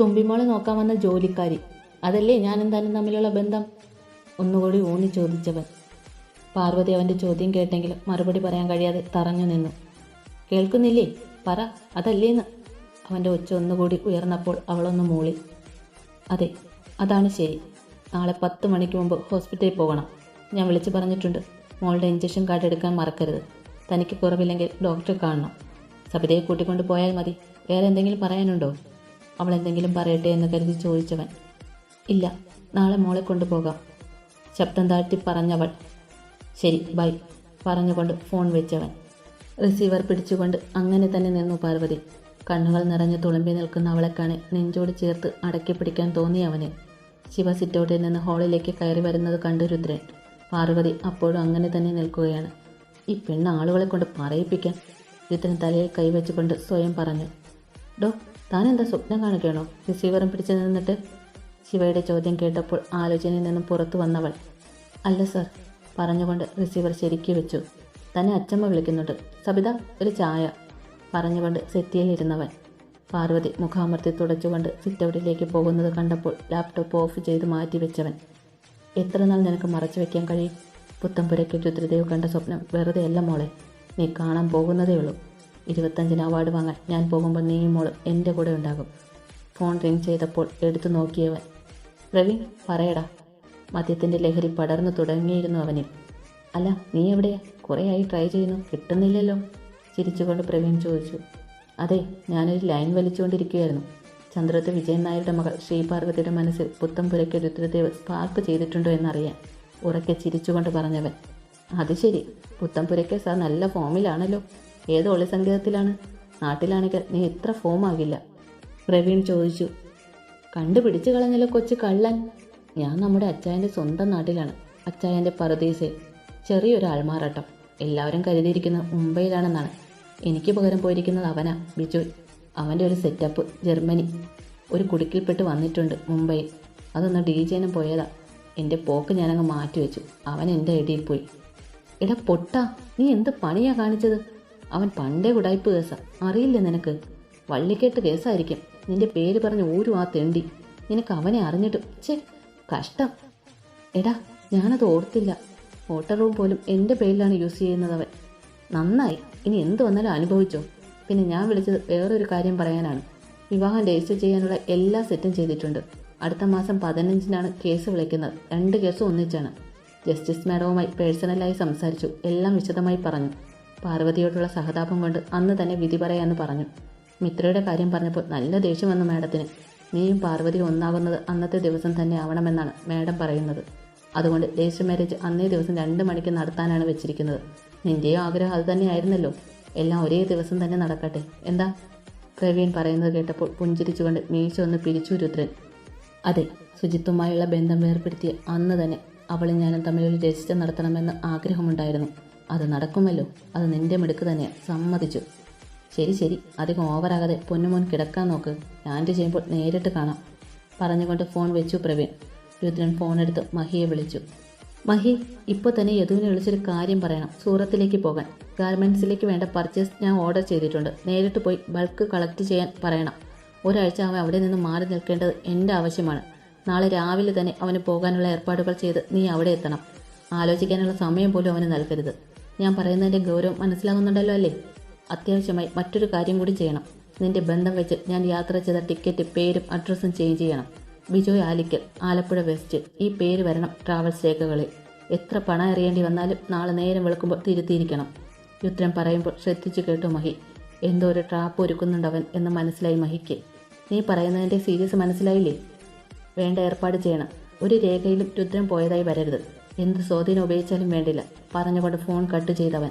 തുമ്പിമോളെ നോക്കാൻ വന്ന ജോലിക്കാരി. അതല്ലേ ഞാനും തന്നെ തമ്മിലുള്ള ബന്ധം? ഒന്നുകൂടി ഊന്നി ചോദിച്ചവൻ. പാർവതി അവന്റെ ചോദ്യം കേട്ടെങ്കിലും മറുപടി പറയാൻ കഴിയാതെ തറഞ്ഞു നിന്നു. കേൾക്കുന്നില്ലേ? പറ അതല്ലേന്ന്. അവന്റെ ഒച്ച ഒന്നുകൂടി ഉയർന്നപ്പോൾ അവളൊന്ന് മൂളി. അതെ അതാണ് ശരി. നാളെ പത്ത് മണിക്ക് മുമ്പ് ഹോസ്പിറ്റലിൽ പോകണം. ഞാൻ വിളിച്ചു പറഞ്ഞിട്ടുണ്ട് മോളുടെ ഇഞ്ചക്ഷൻ കാർഡ് എടുക്കാൻ മറക്കരുത്. തനിക്ക് കുറവില്ലെങ്കിൽ ഡോക്ടറെ കാണണം. സബിതയെ കൂട്ടിക്കൊണ്ട് പോയാൽ മതി. വേറെ എന്തെങ്കിലും പറയാനുണ്ടോ? അവൾ എന്തെങ്കിലും പറയട്ടെ എന്ന് കരുതി ചോദിച്ചവൻ ഇല്ല നാളെ മോളെ കൊണ്ടുപോകാം. ശബ്ദം താഴ്ത്തി പറഞ്ഞവൾ ശരി ബൈ പറഞ്ഞുകൊണ്ട് ഫോൺ വെച്ചവൻ. റിസീവർ പിടിച്ചുകൊണ്ട് അങ്ങനെ തന്നെ നിന്നു പാർവതി. കണ്ണുകൾ നിറഞ്ഞു തുളുമ്പി നിൽക്കുന്ന അവളെ കാണെ നെഞ്ചോട് ചേർത്ത് അടക്കി പിടിക്കാൻ തോന്നി അവന്. ശിവ സിറ്റൗട്ടിൽ നിന്ന് ഹാളിലേക്ക് കയറി വരുന്നത് കണ്ടു രുദ്രൻ. പാർവതി അപ്പോഴും അങ്ങനെ തന്നെ നിൽക്കുകയാണ്. ഈ പെണ്ണ് ആളുകളെ കൊണ്ട് പറയിപ്പിക്കാൻ രുദ്രൻ തലയിൽ കൈവച്ചുകൊണ്ട് സ്വയം പറഞ്ഞു. ഡോ താൻ എന്താ സ്വപ്നം കാണുകയാണോ? റിസീവറും പിടിച്ചു നിന്നിട്ട് ശിവയുടെ ചോദ്യം കേട്ടപ്പോൾ ആലോചനയിൽ നിന്നും പുറത്തു വന്നവൾ അല്ല സർ പറഞ്ഞുകൊണ്ട് റിസീവർ ശരിക്കു വെച്ചു. തന്നെ അച്ചമ്മ വിളിക്കുന്നുണ്ട്. സബിത ഒരു ചായ പറഞ്ഞുകൊണ്ട് സെറ്റിയിലിരുന്നവൻ പാർവതി മുഖാമർത്തി തുടച്ചുകൊണ്ട് സിറ്റൗട്ടിലേക്ക് പോകുന്നത് കണ്ടപ്പോൾ ലാപ്ടോപ്പ് ഓഫ് ചെയ്ത് മാറ്റിവെച്ചവൻ എത്ര നാൾ നിനക്ക് മറച്ചു വയ്ക്കാൻ കഴിയും? പുത്തമ്പുരയ്ക്ക് രുദ്രദേവ് കണ്ട സ്വപ്നം വെറുതെയല്ല മോളെ. നീ കാണാൻ പോകുന്നതേ ഉള്ളൂ. ഇരുപത്തഞ്ചിന് അവാർഡ് വാങ്ങാൻ ഞാൻ പോകുമ്പോൾ നീ മോളും എന്റെ കൂടെ ഉണ്ടാകും. ഫോൺ റിംഗ് ചെയ്തപ്പോൾ എടുത്തു നോക്കിയവൻ. പ്രവീൺ പറയടാ. മദ്യത്തിന്റെ ലഹരി പടർന്നു തുടങ്ങിയിരുന്നു അവനിൽ അല്ല നീ എവിടെയാ? കുറേയായി ട്രൈ ചെയ്യുന്നു. കിട്ടുന്നില്ലല്ലോ. ചിരിച്ചുകൊണ്ട് പ്രവീൺ ചോദിച്ചു. അതെ ഞാനൊരു ലൈൻ വലിച്ചുകൊണ്ടിരിക്കുകയായിരുന്നു. ചന്ദ്രത്ത് വിജയൻ നായരുടെ മകൾ ശ്രീപാർവതിയുടെ മനസ്സിൽ പുത്തം രുദ്രദേവ് സ്പാർക്ക് ചെയ്തിട്ടുണ്ടോ എന്നറിയാൻ ഉറക്കെ ചിരിച്ചുകൊണ്ട് പറഞ്ഞവൻ. അത് ശരി. പുത്തമ്പുരയ്ക്ക് സാർ നല്ല ഫോമിലാണല്ലോ ഏത് ഒളി സംഗീതത്തിലാണ് നാട്ടിലാണെങ്കിൽ നീ ഇത്ര ഫോമാകില്ല പ്രവീൺ ചോദിച്ചു. കണ്ടുപിടിച്ചു കളഞ്ഞല്ലോ കൊച്ചു കള്ളൻ. ഞാൻ നമ്മുടെ അച്ചായന്റെ സ്വന്തം നാട്ടിലാണ്. അച്ചായന്റെ പറുദീസയിൽ ചെറിയൊരു ആൾമാറാട്ടം. എല്ലാവരും കരുതിയിരിക്കുന്നത് മുംബൈയിലാണെന്നാണ്. എനിക്ക് പകരം പോയിരിക്കുന്നത് അവനാ ബിജു. അവന്റെ ഒരു സെറ്റപ്പ് ജർമ്മനി. ഒരു കുടുക്കിൽപ്പെട്ട് വന്നിട്ടുണ്ട് മുംബൈ. അതൊന്ന് ഡി ജെനും പോയതാ. എന്റെ പോക്ക് ഞാനങ്ങ് മാറ്റിവെച്ചു. അവൻ എന്റെ ഇടയിൽ പോയി. എടാ പൊട്ടാ നീ എന്ത് പണിയാ കാണിച്ചത്? അവൻ പണ്ടേ ഉടായ്പ് കേസാ. അറിയില്ലേ നിനക്ക്? വള്ളിക്കേട്ട് കേസായിരിക്കും. നിന്റെ പേര് പറഞ്ഞ് ഊരും ആ തെണ്ടി. നിനക്ക് അവനെ അറിഞ്ഞിട്ട്. ചേ കഷ്ടം. എടാ ഞാനത് ഓർത്തില്ല. ഹോട്ടൽ റൂം പോലും എന്റെ പേരിലാണ് യൂസ് ചെയ്യുന്നത് അവൻ. നന്നായി. ഇനി എന്ത് വന്നാലും അനുഭവിച്ചോ. പിന്നെ ഞാൻ വിളിച്ചത് വേറൊരു കാര്യം പറയാനാണ്. വിവാഹം രജിസ്റ്റർ ചെയ്യാനുള്ള എല്ലാ സെറ്റും ചെയ്തിട്ടുണ്ട്. അടുത്ത മാസം പതിനഞ്ചിനാണ് കേസ് വിളിക്കുന്നത്. രണ്ട് കേസും ഒന്നിച്ചാണ്. ജസ്റ്റിസ് മാഡവുമായി പേഴ്സണലായി സംസാരിച്ചു. എല്ലാം വിശദമായി പറഞ്ഞു. പാർവതിയോടുള്ള സഹതാപം കൊണ്ട് അന്ന് തന്നെ വിധി പറയാമെന്ന് പറഞ്ഞു. മിത്രയുടെ കാര്യം പറഞ്ഞപ്പോൾ നല്ല ദേഷ്യം വന്നു മാഡത്തിന്. നീയും പാർവതി ഒന്നാകുന്നത് അന്നത്തെ ദിവസം തന്നെ ആവണമെന്നാണ് മാഡം പറയുന്നത്. അതുകൊണ്ട് ദേഷ്യ മാരേജ് അന്നേ ദിവസം രണ്ട് മണിക്ക് നടത്താനാണ് വെച്ചിരിക്കുന്നത്. നിന്റെയും ആഗ്രഹം അത് തന്നെയായിരുന്നല്ലോ. എല്ലാം ഒരേ ദിവസം തന്നെ നടക്കട്ടെ. എന്താ? പ്രവീൺ പറയുന്നത് കേട്ടപ്പോൾ പുഞ്ചിരിച്ചുകൊണ്ട് മീശ ഒന്ന് പിരിച്ചു രുദ്രൻ. അതെ ശുചിത്വമായുള്ള ബന്ധം വേർപ്പെടുത്തിയ അന്ന് തന്നെ അവളും ഞാനും തമ്മിലൊരു രജിസ്റ്റർ നടത്തണമെന്ന് ആഗ്രഹമുണ്ടായിരുന്നു. അത് നടക്കുമല്ലോ. അത് നിന്റെ മിടുക്ക് തന്നെ. സമ്മതിച്ചു. ശരി ശരി. അധികം ഓവറാകാതെ പൊന്നുമോൻ കിടക്കാൻ നോക്ക്. ലാൻഡ് ചെയ്യുമ്പോൾ നേരിട്ട് കാണാം. പറഞ്ഞുകൊണ്ട് ഫോൺ വെച്ചു പ്രവീൺ. രുദ്രൻ ഫോണെടുത്ത് മഹിയെ വിളിച്ചു. മഹി ഇപ്പോൾ തന്നെ യദുവിനെ വിളിച്ചൊരു കാര്യം പറയണം. സൂറത്തിലേക്ക് പോകാൻ. ഗാർമെൻസിലേക്ക് വേണ്ട പർച്ചേസ് ഞാൻ ഓർഡർ ചെയ്തിട്ടുണ്ട്. നേരിട്ട് പോയി ബൾക്ക് കളക്ട് ചെയ്യാൻ പറയണം. ഒരാഴ്ച അവൻ അവിടെ നിന്ന് മാറി നിൽക്കേണ്ടത് എന്റെ ആവശ്യമാണ്. നാളെ രാവിലെ തന്നെ അവന് പോകാനുള്ള ഏർപ്പാടുകൾ ചെയ്ത് നീ അവിടെ എത്തണം. ആലോചിക്കാനുള്ള സമയം പോലും അവന് നൽകരുത്. ഞാൻ പറയുന്നതിന്റെ ഗൗരവം മനസ്സിലാകുന്നുണ്ടല്ലോ അല്ലേ? അത്യാവശ്യമായി മറ്റൊരു കാര്യം കൂടി ചെയ്യണം. നിന്റെ ബന്ധം വെച്ച് ഞാൻ യാത്ര ചെയ്ത ടിക്കറ്റ് പേരും അഡ്രസ്സും ചേഞ്ച് ചെയ്യണം. ബിജോയ് ആലിക്കൽ ആലപ്പുഴ വെസ്റ്റ് ഈ പേര് വരണം ട്രാവൽസ് രേഖകളിൽ എത്ര പണം എറിയേണ്ടി വന്നാലും നാളെ നേരം വെളുക്കുമ്പോൾ തിരുത്തിയിരിക്കണം. ഉത്തരം പറയുമ്പോൾ ശ്രദ്ധിച്ചു കേട്ടു മഹി. എന്തോ ഒരു ട്രാപ്പ് ഒരുക്കുന്നുണ്ടവൻ എന്ന് മനസ്സിലായി മഹിക്ക്. നീ പറയുന്നതിന്റെ സീരിയസ് മനസ്സിലായില്ലേ? വേണ്ട ഏർപ്പാട് ചെയ്യണം. ഒരു രേഖയിലും രുദ്രം പോയതായി വരരുത്. എന്ത് സ്വാധീനം ഉപയോഗിച്ചാലും വേണ്ടില്ല. പറഞ്ഞുകൊണ്ട് ഫോൺ കട്ട് ചെയ്തവൻ.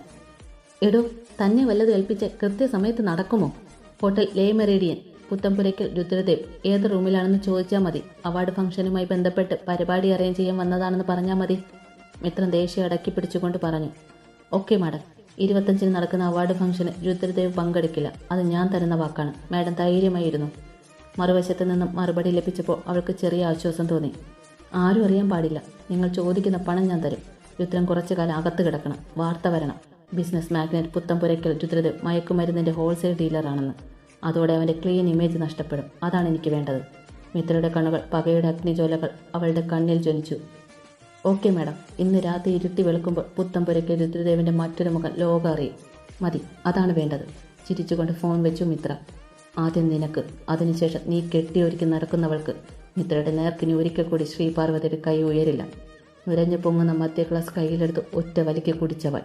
എടോ തന്നെ വല്ലതും ഏൽപ്പിച്ച് കൃത്യസമയത്ത് നടക്കുമോ? Hotel Le Meridien. Puthanpurakkal Rudradev. ഏത് റൂമിലാണെന്ന് ചോദിച്ചാൽ മതി. അവാർഡ് ഫംഗ്ഷനുമായി ബന്ധപ്പെട്ട് പരിപാടി അറേഞ്ച് ചെയ്യാൻ വന്നതാണെന്ന് പറഞ്ഞാൽ മതി. മിത്രം ദേഷ്യം അടക്കി പിടിച്ചുകൊണ്ട് പറഞ്ഞു. Okay madam. ഇരുപത്തഞ്ചിന് നടക്കുന്ന അവാർഡ് ഫംഗ്ഷന് രുദ്രദേവ് പങ്കെടുക്കില്ല. അത് ഞാൻ തരുന്ന വാക്കാണ്. മാഡം ധൈര്യമായിരുന്നു. മറുവശത്ത് നിന്നും മറുപടി ലഭിച്ചപ്പോൾ അവൾക്ക് ചെറിയ ആശ്വാസം തോന്നി. ആരും അറിയാൻ പാടില്ല. നിങ്ങൾ ചോദിക്കുന്ന പണം ഞാൻ തരും. രുദ്രൻ കുറച്ചു കാലം അകത്ത് കിടക്കണം. വാർത്ത വരണം. ബിസിനസ് മാഗ്നറ്റ് പുത്തമ്പുരയ്ക്കൽ രുദ്രത് മയക്കുമരുന്നിന്റെ ഹോൾസെയിൽ ഡീലറാണെന്ന്. അതോടെ അവന്റെ ക്ലീൻ ഇമേജ് നഷ്ടപ്പെടും. അതാണ് എനിക്ക് വേണ്ടത്. മിത്രയുടെ കണ്ണുകൾ പകയുടെ അഗ്നിജ്വലകൾ അവളുടെ കണ്ണിൽ ജ്വലിച്ചു. Okay madam. ഇന്ന് രാത്രി ഇരുട്ടി വെളുക്കുമ്പോൾ പുത്തമ്പുരയ്ക്ക് രുദ്രദേവിന്റെ മറ്റൊരു മുഖം ലോകം അറിയും. മതി. അതാണ് വേണ്ടത്. ചിരിച്ചുകൊണ്ട് ഫോൺ വെച്ചു മിത്ര. ആദ്യം നിനക്ക് അതിനുശേഷം നീ കെട്ടിയൊരുക്കി നടക്കുന്നവൾക്ക് മിത്രയുടെ നേർക്കിനി ഒരിക്കൽ കൂടി ശ്രീപാർവതിയുടെ കൈ ഉയരില്ല. നുരഞ്ഞു പൊങ്ങുന്ന മധ്യ ഗ്ലാസ് കയ്യിലെടുത്ത് ഒറ്റ വലിക്ക് കുടിച്ചവൾ.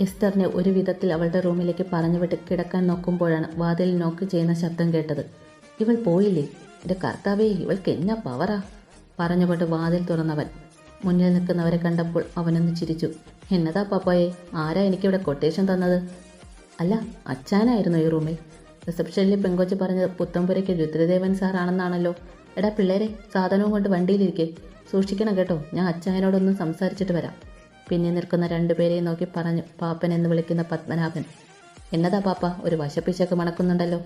എസ്തറിനെ ഒരു വിധത്തിൽ അവളുടെ റൂമിലേക്ക് പറഞ്ഞുവിട്ട് കിടക്കാൻ നോക്കുമ്പോഴാണ് വാതിൽ നോക്ക് ചെയ്യുന്ന ശബ്ദം കേട്ടത്. ഇവൾ പോയില്ലേ? എന്റെ കർത്താവേ ഇവൾക്ക് എന്നാ പവറാ പറഞ്ഞുകൊണ്ട് വാതിൽ തുറന്നവൻ. മുന്നിൽ നിൽക്കുന്നവരെ കണ്ടപ്പോൾ അവനൊന്ന് ചിരിച്ചു. എന്നതാ പാപ്പായെ ആരാ എനിക്കിവിടെ കൊട്ടേഷൻ തന്നത്? അല്ല അച്ചാനായിരുന്നു ഈ റൂമിൽ. റിസപ്ഷനിൽ പെങ്കോച്ച് പറഞ്ഞത് പുത്തമ്പുരയ്ക്ക് രുദ്രദേവൻ സാറാണെന്നാണല്ലോ. എടാ പിള്ളേരെ സാധനവും കൊണ്ട് വണ്ടിയിലിരിക്കെ. സൂക്ഷിക്കണം കേട്ടോ ഞാൻ അച്ചായനോടൊന്ന് സംസാരിച്ചിട്ട് വരാം. പിന്നെ നിൽക്കുന്ന രണ്ടുപേരെയും നോക്കി പറഞ്ഞു പാപ്പൻ എന്ന് വിളിക്കുന്ന പത്മനാഭൻ. എന്നതാ പാപ്പ ഒരു വശപ്പിശൊക്കെ മണക്കുന്നുണ്ടല്ലോ.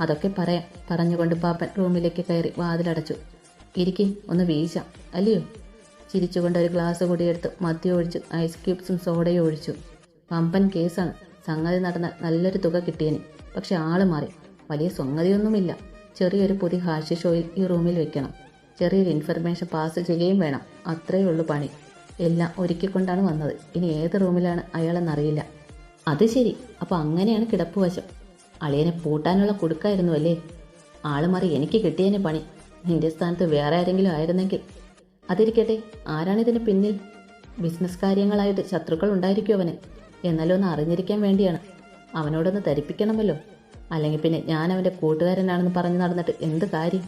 അതൊക്കെ പറയാം പറഞ്ഞുകൊണ്ട് പാപ്പൻ റൂമിലേക്ക് കയറി വാതിലടച്ചു. ഇരിക്കെ ഒന്ന് വീശാം അല്ലയോ? ചിരിച്ചുകൊണ്ട് ഒരു ഗ്ലാസ് കൂടിയെടുത്ത് മദ്യം ഒഴിച്ചു ഐസ് ക്യൂബ്സും സോഡയും ഒഴിച്ചു. പമ്പൻ കേസാണ്. സംഗതി നടന്ന നല്ലൊരു തുക കിട്ടിയന്. പക്ഷെ ആൾ മാറി. വലിയ സംഗതിയൊന്നുമില്ല. ചെറിയൊരു പുതിയ ഹാഷ്യ ഷോയിൽ ഈ റൂമിൽ വെക്കണം. ചെറിയൊരു ഇൻഫർമേഷൻ പാസ് ചെയ്യുകയും വേണം. അത്രയേ ഉള്ളൂ പണി. എല്ലാം ഒരുക്കിക്കൊണ്ടാണ് വന്നത്. ഇനി ഏത് റൂമിലാണ് അയാളെന്നറിയില്ല. അത് ശരി. അപ്പോൾ അങ്ങനെയാണ് കിടപ്പ് വശം അളിയനെ പൂട്ടാനുള്ള കുടുക്കായിരുന്നു അല്ലേ? ആൾ മാറി എനിക്ക് കിട്ടിയതിന് പണി. നിന്റെ സ്ഥാനത്ത് വേറെ ആരെങ്കിലും ആയിരുന്നെങ്കിൽ. അതിരിക്കട്ടെ ആരാണിതിന് പിന്നിൽ? ബിസിനസ് കാര്യങ്ങളായിട്ട് ശത്രുക്കൾ ഉണ്ടായിരിക്കും അവന്. എന്നാലും ഒന്ന് അറിഞ്ഞിരിക്കാൻ വേണ്ടിയാണ്. അവനോടൊന്ന് ധരിപ്പിക്കണമല്ലോ. അല്ലെങ്കിൽ പിന്നെ ഞാൻ അവന്റെ കൂട്ടുകാരനാണെന്ന് പറഞ്ഞ് നടന്നിട്ട് എന്ത് കാര്യം?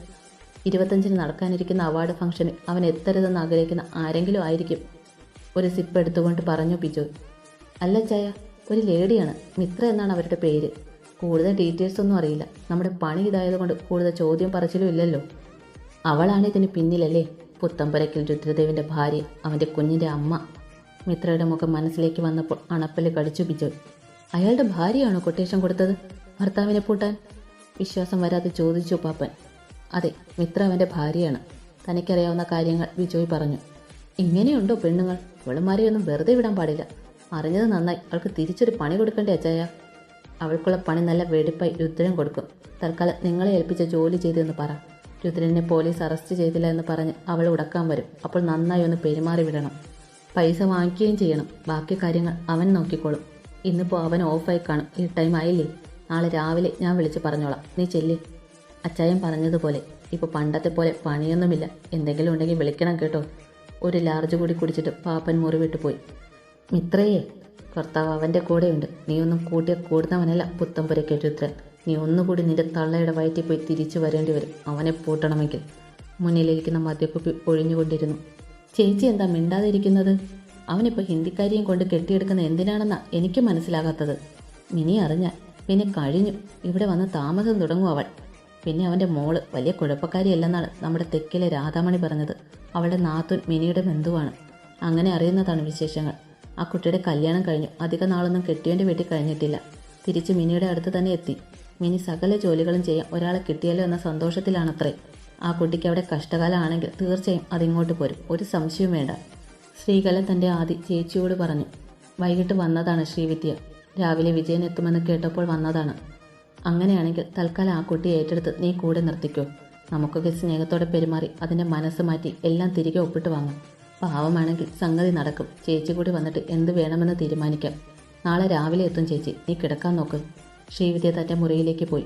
ഇരുപത്തഞ്ചിന് നടക്കാനിരിക്കുന്ന അവാർഡ് ഫംഗ്ഷന് അവൻ എത്തരുതെന്ന് ആഗ്രഹിക്കുന്ന ആരെങ്കിലും ആയിരിക്കും. ഒരു സിപ്പ് എടുത്തുകൊണ്ട് പറഞ്ഞു പിജു അല്ല ചായ ഒരു ലേഡിയാണ്. മിത്ര എന്നാണ് അവരുടെ പേര്. കൂടുതൽ ഡീറ്റെയിൽസ് ഒന്നും അറിയില്ല. നമ്മുടെ പണി ഇതായതുകൊണ്ട് കൂടുതൽ ചോദ്യം പറച്ചിലും ഇല്ലല്ലോ. അവളാണ് ഇതിന് പിന്നിലല്ലേ? പുത്തമ്പരക്കിൽ രുദ്രദേവിന്റെ ഭാര്യ അവന്റെ കുഞ്ഞിന്റെ അമ്മ. മിത്രയുടെ മുഖം മനസ്സിലേക്ക് വന്നപ്പോൾ അണപ്പൽ കടിച്ചു ബിജോയ് അയാളുടെ ഭാര്യയാണോ കൊട്ടേഷൻ കൊടുത്തത്? ഭർത്താവിനെ പൂട്ടാൻ വിശ്വാസം വരാതെ ചോദിച്ചു പാപ്പൻ. അതെ മിത്ര അവന്റെ ഭാര്യയാണ്. തനിക്കറിയാവുന്ന കാര്യങ്ങൾ ബിജോയ് പറഞ്ഞു. ഇങ്ങനെയുണ്ടോ പെണ്ണുങ്ങൾ? ഇവളുമാരെയൊന്നും വെറുതെ വിടാൻ പാടില്ല. അറിഞ്ഞത് നന്നായി. അവൾക്ക് തിരിച്ചൊരു പണി കൊടുക്കണ്ടേ അച്ചായ. അവൾക്കുള്ള പണി നല്ല വെടിപ്പായി രുദ്രൻ കൊടുക്കും. തൽക്കാലം നിങ്ങളെ ഏൽപ്പിച്ച ജോലി ചെയ്തെന്ന് പറ. രുദ്രനെ പോലീസ് അറസ്റ്റ് ചെയ്തില്ല എന്ന് പറഞ്ഞ് അവൾ ഉടക്കാൻ വരും. അപ്പോൾ നന്നായി ഒന്ന് പെരുമാറി വിടണം. പൈസ വാങ്ങിക്കുകയും ചെയ്യണം. ബാക്കി കാര്യങ്ങൾ അവൻ നോക്കിക്കോളും. ഇന്നിപ്പോൾ അവൻ ഓഫായി കാണും. ഈ ടൈം ആയില്ലേ? നാളെ രാവിലെ ഞാൻ വിളിച്ച് പറഞ്ഞോളാം. നീ ചെല്ലേ. അച്ചായൻ പറഞ്ഞതുപോലെ ഇപ്പോൾ പണ്ടത്തെ പോലെ പണിയൊന്നുമില്ല. എന്തെങ്കിലും ഉണ്ടെങ്കിൽ വിളിക്കണം കേട്ടോ. ഒരു ലാർജ് കൂടി കുടിച്ചിട്ട് പാപ്പൻ മുറിവിട്ട് പോയി. മിത്രയെ ഭർത്താവ് അവന്റെ കൂടെയുണ്ട്. നീ ഒന്നും കൂട്ടിയ കൂടുന്നവനല്ല പുത്തമ്പുരയ്ക്ക് രുദ്രൻ. നീ ഒന്നുകൂടി നിന്റെ തള്ളയുടെ വയറ്റിൽ പോയി തിരിച്ചു വരേണ്ടി വരും. അവനെ പൂട്ടണമെങ്കിൽ. മുന്നിലിരിക്കുന്ന മദ്യക്കുപ്പി ഒഴിഞ്ഞുകൊണ്ടിരുന്നു. ചേച്ചി എന്താ മിണ്ടാതിരിക്കുന്നത്? അവനിപ്പോൾ ഹിന്ദിക്കാരിയും കൊണ്ട് കെട്ടിയെടുക്കുന്ന എന്തിനാണെന്നാ എനിക്ക് മനസ്സിലാകാത്തത്. മിനി അറിഞ്ഞ പിന്നെ കഴിഞ്ഞു. ഇവിടെ വന്ന് താമസം തുടങ്ങും അവൾ. പിന്നെ അവന്റെ മോൾ വലിയ കുഴപ്പക്കാരിയല്ലെന്നാണ് നമ്മുടെ തെക്കിലെ രാധാമണി പറഞ്ഞത്. അവളുടെ നാത്തുൻ മിനിയുടെ ബന്ധുവാണ്. അങ്ങനെ അറിയുന്നതാണ് വിശേഷങ്ങൾ. ആ കുട്ടിയുടെ കല്യാണം കഴിഞ്ഞു. അധിക നാളൊന്നും കെട്ടിയവന്റെ വീട്ടിൽ കഴിഞ്ഞിട്ടില്ല. തിരിച്ച് മിനിയുടെ അടുത്ത് തന്നെ എത്തി. മിനി സകല ജോലികളും ചെയ്യാൻ ഒരാളെ കിട്ടിയല്ലോ എന്ന സന്തോഷത്തിലാണത്രേ. ആ കുട്ടിക്ക് അവിടെ കഷ്ടകാലമാണെങ്കിൽ തീർച്ചയായും അതിങ്ങോട്ട് പോരും. ഒരു സംശയവും വേണ്ട. ശ്രീകലൻ തന്റെ ആദി ചേച്ചിയോട് പറഞ്ഞു. വൈകിട്ട് വന്നതാണ് ശ്രീവിദ്യ. രാവിലെ വിജയൻ എത്തുമെന്ന് കേട്ടപ്പോൾ വന്നതാണ്. അങ്ങനെയാണെങ്കിൽ തൽക്കാലം ആ കുട്ടിയെ ഏറ്റെടുത്ത് നീ കൂടെ നിർത്തിക്കോ. നമുക്കൊക്കെ സ്നേഹത്തോടെ പെരുമാറി അതിന്റെ മനസ്സ് മാറ്റി എല്ലാം തിരികെ ഒപ്പിട്ട് വാങ്ങും. പാവമാണെങ്കിൽ സംഗതി നടക്കും. ചേച്ചി കൂടി വന്നിട്ട് എന്ത് വേണമെന്ന് തീരുമാനിക്കാം. നാളെ രാവിലെ എത്തും ചേച്ചി. നീ കിടക്കാൻ നോക്ക്. ശ്രീവിദ്യ തന്റെ മുറിയിലേക്ക് പോയി.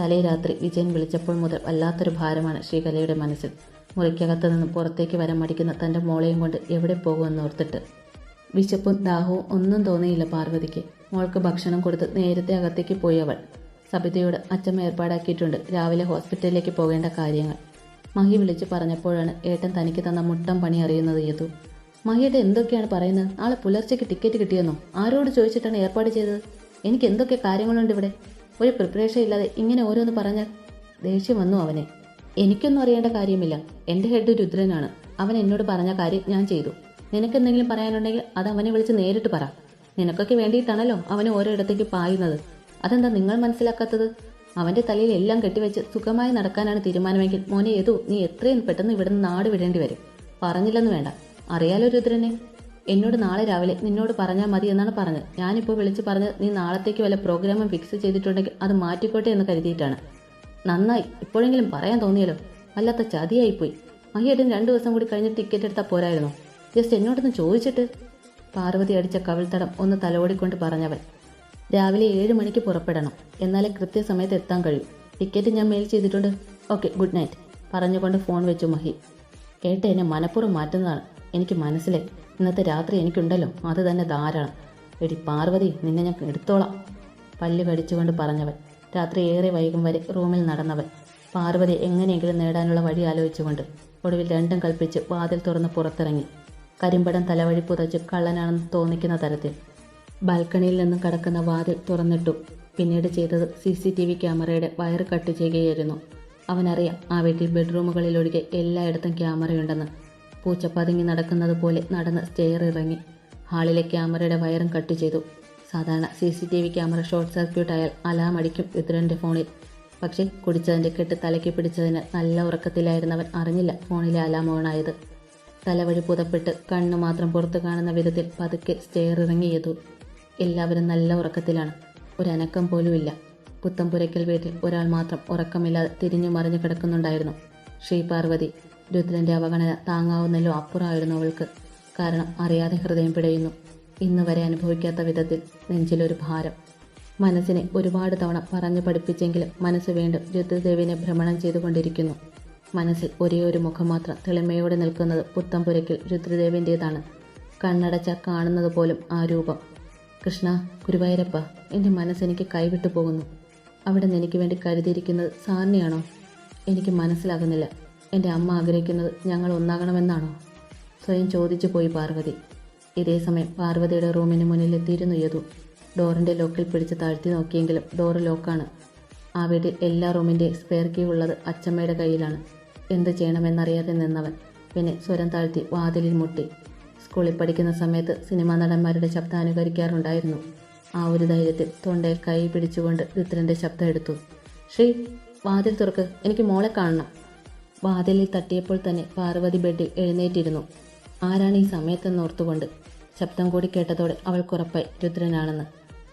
തലേ രാത്രി വിജയൻ വിളിച്ചപ്പോൾ മുതൽ വല്ലാത്തൊരു ഭാരമാണ് ശ്രീകലയുടെ മനസ്സിൽ. മുറിക്കകത്ത് നിന്ന് പുറത്തേക്ക് വരാൻ മടിക്കുന്ന തന്റെ മോളെയും കൊണ്ട് എവിടെ പോകുമെന്ന് ഓർത്തിട്ട്. വിശപ്പും ദാഹവും ഒന്നും തോന്നിയില്ല പാർവതിക്ക്. മോൾക്ക് ഭക്ഷണം കൊടുത്ത് നേരത്തെ അകത്തേക്ക് പോയി അവൾ സബിതയോട് അച്ഛൻ ഏർപ്പാടാക്കിയിട്ടുണ്ട്. രാവിലെ ഹോസ്പിറ്റലിലേക്ക് പോകേണ്ട കാര്യങ്ങൾ. മഹി വിളിച്ച് പറഞ്ഞപ്പോഴാണ് ഏട്ടൻ തനിക്ക് തന്ന മുട്ടം പണി അറിയുന്നത് യതു മഹിയുടെ എന്തൊക്കെയാണ് പറയുന്നത്? നാളെ പുലർച്ചയ്ക്ക് ടിക്കറ്റ് കിട്ടിയെന്നോ? ആരോട് ചോദിച്ചിട്ടാണ് ഏർപ്പാട് ചെയ്തത്? എനിക്ക് എന്തൊക്കെ കാര്യങ്ങളുണ്ട് ഇവിടെ? ഒരു പ്രിപ്പറേഷൻ ഇല്ലാതെ ഇങ്ങനെ ഓരോന്ന് പറഞ്ഞാൽ ദേഷ്യം വന്നു അവനെ. എനിക്കൊന്നും അറിയേണ്ട കാര്യമില്ല. എന്റെ ഹെഡ് രുദ്രനാണ്. അവൻ എന്നോട് പറഞ്ഞ കാര്യം ഞാൻ ചെയ്തു. നിനക്കെന്തെങ്കിലും പറയാനുണ്ടെങ്കിൽ അത് അവനെ വിളിച്ച് നേരിട്ട് പറ. നിനക്കൊക്കെ വേണ്ടിയിട്ടാണല്ലോ അവനെ ഓരോ ഇടത്തേക്ക് പായുന്നത്. അതെന്താ നിങ്ങൾ മനസ്സിലാക്കാത്തത്? അവന്റെ തലയിൽ എല്ലാം കെട്ടിവെച്ച് സുഖമായി നടക്കാനാണ് തീരുമാനമെങ്കിൽ മോനെ ഏതു നീ എത്രയും പെട്ടെന്ന് ഇവിടുന്ന് നാട് വിടേണ്ടി വരും. പറഞ്ഞില്ലെന്ന് വേണ്ട. അറിയാലോ രുദ്രനെ. എന്നോട് നാളെ രാവിലെ നിന്നോട് പറഞ്ഞാൽ മതി എന്നാണ് പറഞ്ഞത്. ഞാനിപ്പോൾ വിളിച്ച് പറഞ്ഞത് നീ നാളത്തേക്ക് വല്ല പ്രോഗ്രാമും ഫിക്സ് ചെയ്തിട്ടുണ്ടെങ്കിൽ അത് മാറ്റിക്കോട്ടെ എന്ന് കരുതിയിട്ടാണ്. നന്നായി. ഇപ്പോഴെങ്കിലും പറയാൻ തോന്നിയല്ലോ. വല്ലാത്ത ചതിയായിപ്പോയി. മഹിയേട്ടൻ രണ്ടു ദിവസം കൂടി കഴിഞ്ഞ് ടിക്കറ്റ് എടുത്താൽ പോരായിരുന്നു? ജസ്റ്റ് എന്നോടൊന്ന് ചോദിച്ചിട്ട് പാർവതി അടിച്ച കവിൾത്തടം ഒന്ന് തലോടിക്കൊണ്ട് പറഞ്ഞവൻ രാവിലെ ഏഴ് മണിക്ക് പുറപ്പെടണം. എന്നാലേ കൃത്യസമയത്ത് എത്താൻ കഴിയും. ടിക്കറ്റ് ഞാൻ മെയിൽ ചെയ്തിട്ടുണ്ട്. Okay good night. പറഞ്ഞുകൊണ്ട് ഫോൺ വെച്ചു മഹി. ഏട്ട എന്നെ മനഃപൂർവം മാറ്റുന്നതാണ്. എനിക്ക് മനസ്സിലായി. ഇന്നത്തെ രാത്രി എനിക്കുണ്ടല്ലോ. അത് തന്നെ ധാരാളം. എടി പാർവതി നിന്നെ ഞാൻ എടുത്തോളാം. പല്ല് കടിച്ചുകൊണ്ട് പറഞ്ഞവൻ രാത്രി ഏറെ വൈകും വരെ റൂമിൽ നടന്നവൻ പാർവതി എങ്ങനെയെങ്കിലും നേടാനുള്ള വഴി ആലോചിച്ചുകൊണ്ട് ഒടുവിൽ രണ്ടും കൽപ്പിച്ച് വാതിൽ തുറന്ന് പുറത്തിറങ്ങി. കരിമ്പടം തലവഴി പുതച്ച് കള്ളനാണെന്ന് തോന്നിക്കുന്ന തരത്തിൽ. ബാൽക്കണിയിൽ നിന്നും കടക്കുന്ന വാതിൽ തുറന്നിട്ടു. പിന്നീട് ചെയ്തത് സി സി ടി വി ക്യാമറയുടെ വയർ കട്ട് ചെയ്യുകയായിരുന്നു. അവനറിയാം ആ വീട്ടിൽ ബെഡ്റൂമുകളിലൊഴികെ എല്ലായിടത്തും ക്യാമറയുണ്ടെന്ന്. പൂച്ച പതുങ്ങി നടക്കുന്നത് പോലെ നടന്ന് സ്റ്റെയർ ഇറങ്ങി. ഹാളിലെ ക്യാമറയുടെ വയറും കട്ട് ചെയ്തു. സാധാരണ C C T V camera short circuit ആയാൽ അലാം അടിക്കും രുദ്രന്റെ ഫോണിൽ. പക്ഷേ കുടിച്ചതിന്റെ കെട്ട് തലയ്ക്ക് പിടിച്ചതിന് നല്ല ഉറക്കത്തിലായിരുന്നവൻ അറിഞ്ഞില്ല ഫോണിലെ അലാം ഓണായത്. തലവഴി പുതപ്പെട്ട് കണ്ണു മാത്രം പുറത്തു കാണുന്ന വിധത്തിൽ പതുക്കെ സ്റ്റെയർ ഇറങ്ങിയതു എല്ലാവരും നല്ല ഉറക്കത്തിലാണ്. ഒരനക്കം പോലുമില്ല. പുത്തമ്പുരയ്ക്കൽ വീട്ടിൽ ഒരാൾ മാത്രം ഉറക്കമില്ലാതെ തിരിഞ്ഞു മറിഞ്ഞു കിടക്കുന്നുണ്ടായിരുന്നു. ശ്രീ പാർവതി രുദ്രന്റെ അവഗണന താങ്ങാവുന്നല്ലോ അപ്പുറമായിരുന്നു അവൾക്ക്. കാരണം അറിയാതെ ഹൃദയം പിടയുന്നു. ഇന്ന് വരെ അനുഭവിക്കാത്ത വിധത്തിൽ നെഞ്ചിലൊരു ഭാരം. മനസ്സിനെ ഒരുപാട് തവണ പറഞ്ഞു പഠിപ്പിച്ചെങ്കിലും മനസ്സ് വീണ്ടും രുദ്രദേവിനെ ഭ്രമണം ചെയ്തുകൊണ്ടിരിക്കുന്നു. മനസ്സിൽ ഒരേ ഒരു മുഖം മാത്രം തെളിമയോടെ നിൽക്കുന്നത് പുത്തമ്പുരയ്ക്കൽ രുദ്രദേവിന്റേതാണ് കണ്ണടച്ച കാണുന്നത് പോലും ആ രൂപം. കൃഷ്ണ ഗുരുവായൂരപ്പ എന്റെ മനസ്സെനിക്ക് കൈവിട്ടു പോകുന്നു. അവിടെ നിന്ന് എനിക്ക് വേണ്ടി കരുതിയിരിക്കുന്നത് സാറിനെയാണോ? എനിക്ക് മനസ്സിലാകുന്നില്ല. എന്റെ അമ്മ ആഗ്രഹിക്കുന്നത് ഞങ്ങൾ ഒന്നാകണമെന്നാണോ? സ്വയം ചോദിച്ചു പോയി പാർവതി. ഇതേ സമയം പാർവതിയുടെ റൂമിന് മുന്നിൽ എത്തിയിരുന്നു യതു ഡോറിന്റെ ലോക്കിൽ പിടിച്ച് താഴ്ത്തി നോക്കിയെങ്കിലും ഡോറ് ലോക്കാണ്. ആ വീട്ടിൽ എല്ലാ റൂമിന്റെ സ്പെയർ കീ ഉള്ളത് അച്ചമ്മയുടെ കയ്യിലാണ്. എന്ത് ചെയ്യണമെന്നറിയാതെ നിന്നവൻ. പിന്നെ സ്വരം താഴ്ത്തി വാതിലിൽ മുട്ടി. സ്കൂളിൽ പഠിക്കുന്ന സമയത്ത് സിനിമാ നടന്മാരുടെ ശബ്ദം അനുകരിക്കാറുണ്ടായിരുന്നു. ആ ഒരു ധൈര്യത്തിൽ തൊണ്ടയിൽ കൈ പിടിച്ചുകൊണ്ട് രുദ്രന്റെ ശബ്ദം എടുത്തു. ശ്രീ വാതിൽ തുറക്ക്. എനിക്ക് മോളെ കാണണം. വാതിലിൽ തട്ടിയപ്പോൾ തന്നെ പാർവതി ബെഡിൽ എഴുന്നേറ്റിരുന്നു. ആരാണ് ഈ സമയത്തെന്ന് ഓർത്തുകൊണ്ട് ശബ്ദം കൂടി കേട്ടതോടെ അവൾക്കുറപ്പായി രുദ്രനാണെന്ന്.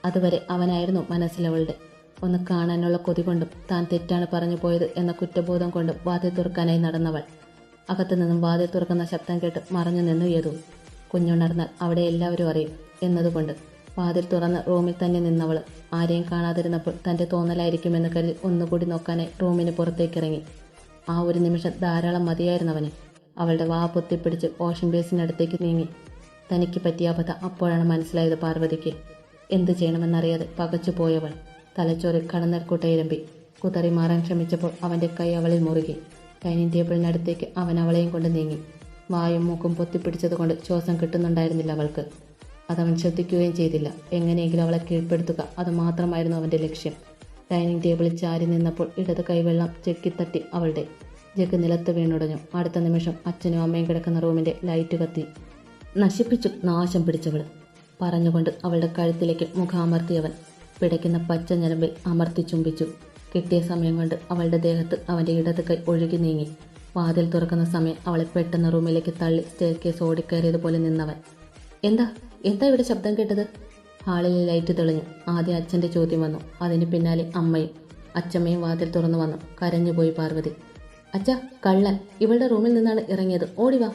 അതുവരെ അവനായിരുന്നു മനസ്സിലവളുടെ ഒന്ന് കാണാനുള്ള കൊതി കൊണ്ടും താൻ തെറ്റാണ് പറഞ്ഞു പോയത് എന്ന കുറ്റബോധം കൊണ്ടും വാതിൽ തുറക്കാനായി നടന്നവൾ. അകത്തു നിന്നും വാതിൽ തുറക്കുന്ന ശബ്ദം കേട്ട് മറഞ്ഞു നിന്നു ഏതു കുഞ്ഞുണർന്നാൽ അവിടെ എല്ലാവരും അറിയും എന്നതുകൊണ്ട് വാതിൽ തുറന്ന് റൂമിൽ തന്നെ നിന്നവൾ ആരെയും കാണാതിരുന്നപ്പോൾ തന്റെ തോന്നലായിരിക്കുമെന്ന് കരുതി ഒന്നുകൂടി നോക്കാനായി റൂമിന് പുറത്തേക്കിറങ്ങി. ആ ഒരു നിമിഷം ധാരാളം മതിയായിരുന്നവന് അവളുടെ വാ പൊത്തിപ്പിടിച്ച് വാഷിംഗ് ബേസിനടുത്തേക്ക് നീങ്ങി. തനിക്ക് പറ്റിയ അബദ്ധം അപ്പോഴാണ് മനസ്സിലായത് പാർവതിക്ക്. എന്ത് ചെയ്യണമെന്നറിയാതെ പകച്ചു പോയവൾ തലച്ചോറിൽ കടന്നൽക്കൂട്ടയിരമ്പി കുതറി മാറാൻ ശ്രമിച്ചപ്പോൾ അവന്റെ കൈ അവളിൽ മുറുകി. ഡൈനിങ് ടേബിളിനടുത്തേക്ക് അവൻ അവളെയും കൊണ്ട് നീങ്ങി. വായും മൂക്കും പൊത്തിപ്പിടിച്ചതുകൊണ്ട് ശ്വാസം കിട്ടുന്നുണ്ടായിരുന്നില്ല അവൾക്ക്. അതവൻ ശ്രദ്ധിക്കുകയും ചെയ്തില്ല. എങ്ങനെയെങ്കിലും അവളെ കീഴ്പ്പെടുത്തുക അതുമാത്രമായിരുന്നു അവന്റെ ലക്ഷ്യം. ഡൈനിങ് ടേബിളിൽ ചാരി നിന്നപ്പോൾ ഇടത് കൈവെള്ളം ചെക്കിത്തട്ടി അവളുടെ. ജഗ് നിലത്ത് വീണുടഞ്ഞു. അടുത്ത നിമിഷം അച്ഛനും അമ്മയും കിടക്കുന്ന റൂമിന്റെ ലൈറ്റ് കത്തി. നശിപ്പിച്ചു. നാശം പിടിച്ചവൾ. പറഞ്ഞുകൊണ്ട് അവളുടെ കഴുത്തിലേക്ക് മുഖാമർത്തിയവൻ പിടയ്ക്കുന്ന പച്ച ഞരമ്പിൽ അമർത്തി ചുംബിച്ചു. കിട്ടിയ സമയം കൊണ്ട് അവളുടെ ദേഹത്ത് അവന്റെ ഇടത് കൈ ഒഴുകി നീങ്ങി. വാതിൽ തുറക്കുന്ന സമയം അവളെ പെട്ടെന്ന് റൂമിലേക്ക് തള്ളി സ്റ്റേർ കേസ് ഓടിക്കയറിയതുപോലെ നിന്നവൻ. എന്താ? എന്താ ഇവിടെ ശബ്ദം കേട്ടത്? ഹാളിൽ ലൈറ്റ് തെളിഞ്ഞു. ആദ്യം അച്ഛന്റെ ചോദ്യം വന്നു. അതിന് പിന്നാലെ അമ്മയും അച്ചമ്മയും വാതിൽ തുറന്നു വന്നു. കരഞ്ഞുപോയി പാർവതി. അച്ഛ കള്ളൻ. ഇവളുടെ റൂമിൽ നിന്നാണ് ഇറങ്ങിയത്. ഓടിവാ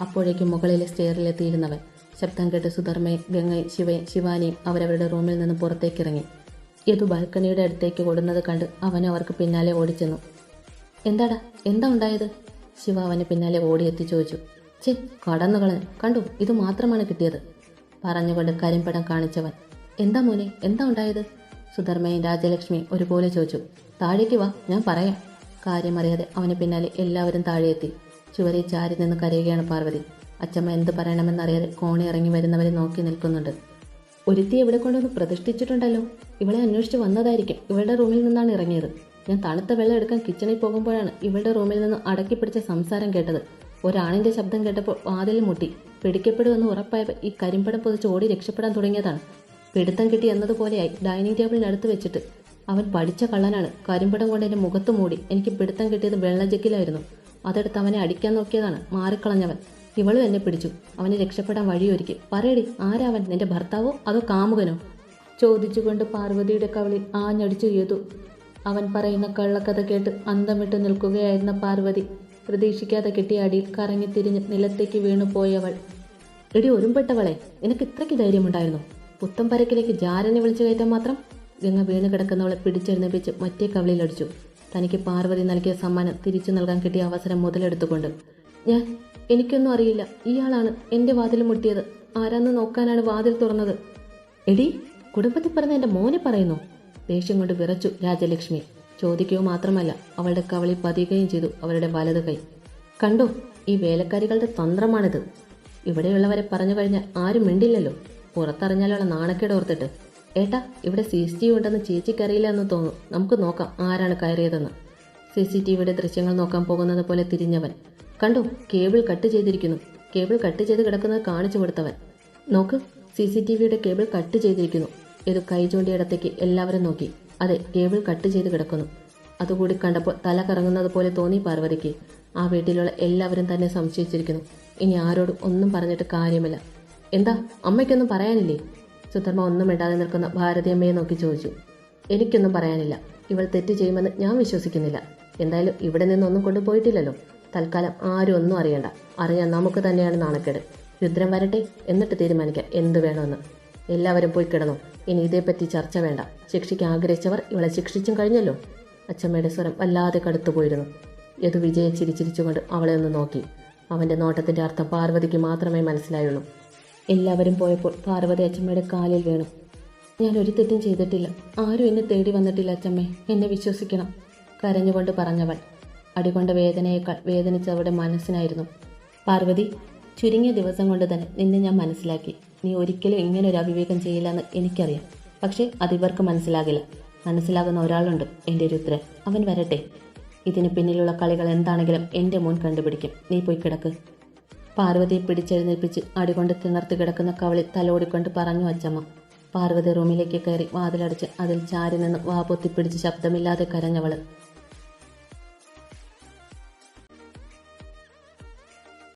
അപ്പോഴേക്കും മുകളിലെ സ്റ്റെയറിലെത്തിയിരുന്നവൻ. ശബ്ദം കേട്ട് സുധർമ്മയും ഗംഗയും ശിവയും ശിവാനിയും അവരവരുടെ റൂമിൽ നിന്ന് പുറത്തേക്കിറങ്ങി. യദു ബാൽക്കണിയുടെ അടുത്തേക്ക് ഓടുന്നത് കണ്ട് അവൻ അവർക്ക് പിന്നാലെ ഓടിച്ചെന്നു. എന്താടാ? എന്താ ഉണ്ടായത്? ശിവ അവന് പിന്നാലെ ഓടിയെത്തി ചോദിച്ചു. ചേ കടന്നു കളഞ്ഞു. കണ്ടു? ഇത് മാത്രമാണ് കിട്ടിയത്. പറഞ്ഞുകൊണ്ട് കരിമ്പടം കാണിച്ചവൻ. എന്താ മോനെ? എന്താ ഉണ്ടായത്? സുധർമ്മയും രാജലക്ഷ്മിയും ഒരുപോലെ ചോദിച്ചു. താഴേക്ക് വാ ഞാൻ പറയാം. കാര്യമറിയാതെ അവന് പിന്നാലെ എല്ലാവരും താഴെയെത്തി. ചുവരെ ചാരി നിന്ന് കരയുകയാണ് പാർവതി. അച്ചമ്മ എന്ത് പറയണമെന്നറിയാതെ കോണി ഇറങ്ങി വരുന്നവരെ നോക്കി നിൽക്കുന്നുണ്ട്. ഒരുത്തി ഇവിടെ കൊണ്ടൊന്ന് പ്രതിഷ്ഠിച്ചിട്ടുണ്ടല്ലോ. ഇവളെ അന്വേഷിച്ച് വന്നതായിരിക്കും. ഇവളുടെ റൂമിൽ നിന്നാണ് ഇറങ്ങിയത്. ഞാൻ തണുത്ത വെള്ളം എടുക്കാൻ കിച്ചണിൽ പോകുമ്പോഴാണ് ഇവളുടെ റൂമിൽ നിന്ന് അടക്കി പിടിച്ച സംസാരം കേട്ടത്. ഒരാണിന്റെ ശബ്ദം കേട്ടപ്പോൾ വാതിൽ മുട്ടി. പിടിക്കപ്പെടുമെന്ന് ഉറപ്പായപ്പോൾ ഈ കരിമ്പടം പൊതിച്ച് ഓടി രക്ഷപ്പെടാൻ തുടങ്ങിയതാണ്. പിടുത്തം കിട്ടി എന്നതുപോലെയായി ഡൈനിങ് ടേബിളിനടുത്ത് വെച്ചിട്ട്. അവൻ പഠിച്ച കള്ളനാണ്. കരിമ്പടം കൊണ്ട് എന്റെ മുഖത്ത് മൂടി. എനിക്ക് പിടുത്തം കിട്ടിയത് വെള്ള ജക്കിലായിരുന്നു അതെടുത്ത് അവനെ അടിക്കാൻ നോക്കിയതാണ്. മാറിക്കളഞ്ഞവൻ. ഇവളും എന്നെ പിടിച്ചു. അവനെ രക്ഷപ്പെടാൻ വഴിയൊരുക്കി. പറയടി ആരാവൻ? നിന്റെ ഭർത്താവോ? അതോ കാമുകനോ? ചോദിച്ചുകൊണ്ട് പാർവതിയുടെ കവളിൽ ആഞ്ഞടിച്ചു യതു അവൻ പറയുന്ന കള്ളക്കഥ കേട്ട് അന്തം വിട്ട് നിൽക്കുകയായിരുന്ന പാർവതി. പ്രതീക്ഷിക്കാതെ കിട്ടിയ അടിയിൽ കറങ്ങിത്തിരിഞ്ഞ് നിലത്തേക്ക് വീണു പോയവൾ. എടി ഒരുമ്പെട്ടവളെ നിനക്ക് ഇത്രയ്ക്ക് ധൈര്യമുണ്ടായിരുന്നു? പുത്തം പരക്കിലേക്ക് ജാരനെ വിളിച്ചു കയറ്റാൻ മാത്രം? ഗംഗ വീണ് കിടക്കുന്നവളെ പിടിച്ചെഴുന്നേപ്പിച്ച് മറ്റേ കവളിലടിച്ചു തനിക്ക് പാർവതി നൽകിയ സമ്മാനം തിരിച്ചു നൽകാൻ കിട്ടിയ അവസരം മുതലെടുത്തുകൊണ്ട്. ഞാൻ എനിക്കൊന്നും അറിയില്ല. ഇയാളാണ് എന്റെ വാതിൽ മുട്ടിയത്. ആരാന്ന് നോക്കാനാണ് വാതിൽ തുറന്നത്. എടി കുടുംബത്തിൽ പറഞ്ഞ എന്റെ മോനെ പറയുന്നു? ദേഷ്യം കൊണ്ട് വിറച്ചു രാജലക്ഷ്മി. ചോദിക്കുക മാത്രമല്ല അവളുടെ കവളി പതിയുകയും ചെയ്തു അവരുടെ വലത് കൈ. കണ്ടോ ഈ വേലക്കാരികളുടെ തന്ത്രമാണിത്. ഇവിടെയുള്ളവരെ പറഞ്ഞു കഴിഞ്ഞാൽ ആരും മിണ്ടില്ലല്ലോ. പുറത്തറിഞ്ഞാലുള്ള നാണക്കേട് ഓർത്തിട്ട്. ഏട്ടാ ഇവിടെ സി സി ടി വി ഉണ്ടെന്ന് ചേച്ചിക്കറിയില്ല എന്ന് തോന്നുന്നു. നമുക്ക് നോക്കാം ആരാണ് കയറിയതെന്ന്. സി സി ടി വിയുടെ ദൃശ്യങ്ങൾ നോക്കാൻ പോകുന്നത് പോലെ തിരിഞ്ഞവൻ. കണ്ടു കേബിൾ കട്ട് ചെയ്തിരിക്കുന്നു. കേബിൾ കട്ട് ചെയ്ത് കിടക്കുന്നത് കാണിച്ചു കൊടുത്തവൻ. നോക്ക് സി സി ടി വിയുടെ കേബിൾ കട്ട് ചെയ്തിരിക്കുന്നു. ഇത് കൈ ചൂണ്ടിയിടത്തേക്ക് എല്ലാവരും നോക്കി. അതെ കേബിൾ കട്ട് ചെയ്ത് കിടക്കുന്നു. അതുകൂടി കണ്ടപ്പോൾ തല കറങ്ങുന്നത് പോലെ തോന്നി പാർവതിക്ക്. ആ വീട്ടിലുള്ള എല്ലാവരും തന്നെ സംശയിച്ചിരിക്കുന്നു. ഇനി ആരോടും ഒന്നും പറഞ്ഞിട്ട് കാര്യമില്ല. എന്താ അമ്മയ്ക്കൊന്നും പറയാനില്ലേ? സുധർമ്മ ഒന്നും ഇടാതെ നിൽക്കുന്ന ഭാരതിയമ്മയെ നോക്കി ചോദിച്ചു. എനിക്കൊന്നും പറയാനില്ല. ഇവൾ തെറ്റ് ചെയ്യുമെന്ന് ഞാൻ വിശ്വസിക്കുന്നില്ല. എന്തായാലും ഇവിടെ നിന്നൊന്നും കൊണ്ടുപോയിട്ടില്ലല്ലോ. തൽക്കാലം ആരും ഒന്നും അറിയണ്ട. അറിയാൻ നമുക്ക് തന്നെയാണ് നാണക്കേട്. രുദ്രം വരട്ടെ എന്നിട്ട് തീരുമാനിക്കാം എന്ത് വേണമെന്ന്. എല്ലാവരും പോയി കിടന്നു. ഇനി ഇതേപ്പറ്റി ചർച്ച വേണ്ട. ശിക്ഷയ്ക്ക് ആഗ്രഹിച്ചവർ ഇവളെ ശിക്ഷിച്ചും കഴിഞ്ഞല്ലോ. അച്ഛമ്മയുടെ സ്വരം വല്ലാതെ കടുത്തുപോയിരുന്നു. യതു വിജയെ ചിരിച്ചിരിച്ചുകൊണ്ട് അവളെ ഒന്ന് നോക്കി. അവന്റെ നോട്ടത്തിന്റെ അർത്ഥം പാർവതിക്ക് മാത്രമേ മനസ്സിലായുള്ളൂ. എല്ലാവരും പോയപ്പോൾ പാർവതി അച്ഛമ്മയുടെ കാലിൽ വീണു. ഞാൻ ഒരു തെറ്റും ചെയ്തിട്ടില്ല. ആരും എന്നെ തേടി വന്നിട്ടില്ല അച്ഛമ്മേ എന്നെ വിശ്വസിക്കണം കരഞ്ഞുകൊണ്ട് പറഞ്ഞവൾ. അടികൊണ്ട വേദനയേക്കാൾ വേദനിച്ചവളുടെ മനസ്സിനായിരുന്നു. പാർവതി ചുരുങ്ങിയ ദിവസം കൊണ്ട് തന്നെ നിന്നെ ഞാൻ മനസ്സിലാക്കി. നീ ഒരിക്കലും ഇങ്ങനെ ഒരു അവിവേകം ചെയ്യില്ലെന്ന് എനിക്കറിയാം. പക്ഷേ അതിവർക്ക് മനസ്സിലാകില്ല. മനസ്സിലാകുന്ന ഒരാളുണ്ട് എന്റെ രുദ്രൻ അവൻ വരട്ടെ. ഇതിന് പിന്നിലുള്ള കളികൾ എന്താണെങ്കിലും എന്റെ മുൻ കണ്ടുപിടിക്കും. നീ പോയി കിടക്ക്. പാർവതിയെ പിടിച്ചെഴുന്നേൽപ്പിച്ച് അടികൊണ്ട് തിണർത്ത് കിടക്കുന്ന കവളി തലോടിക്കൊണ്ട് പറഞ്ഞു അച്ചമ്മ. പാർവതി റൂമിലേക്ക് കയറി വാതിലടച്ച് അതിൽ ചാരി നിന്ന് വാ പൊത്തിപ്പിടിച്ച് ശബ്ദമില്ലാതെ കരഞ്ഞവൾ.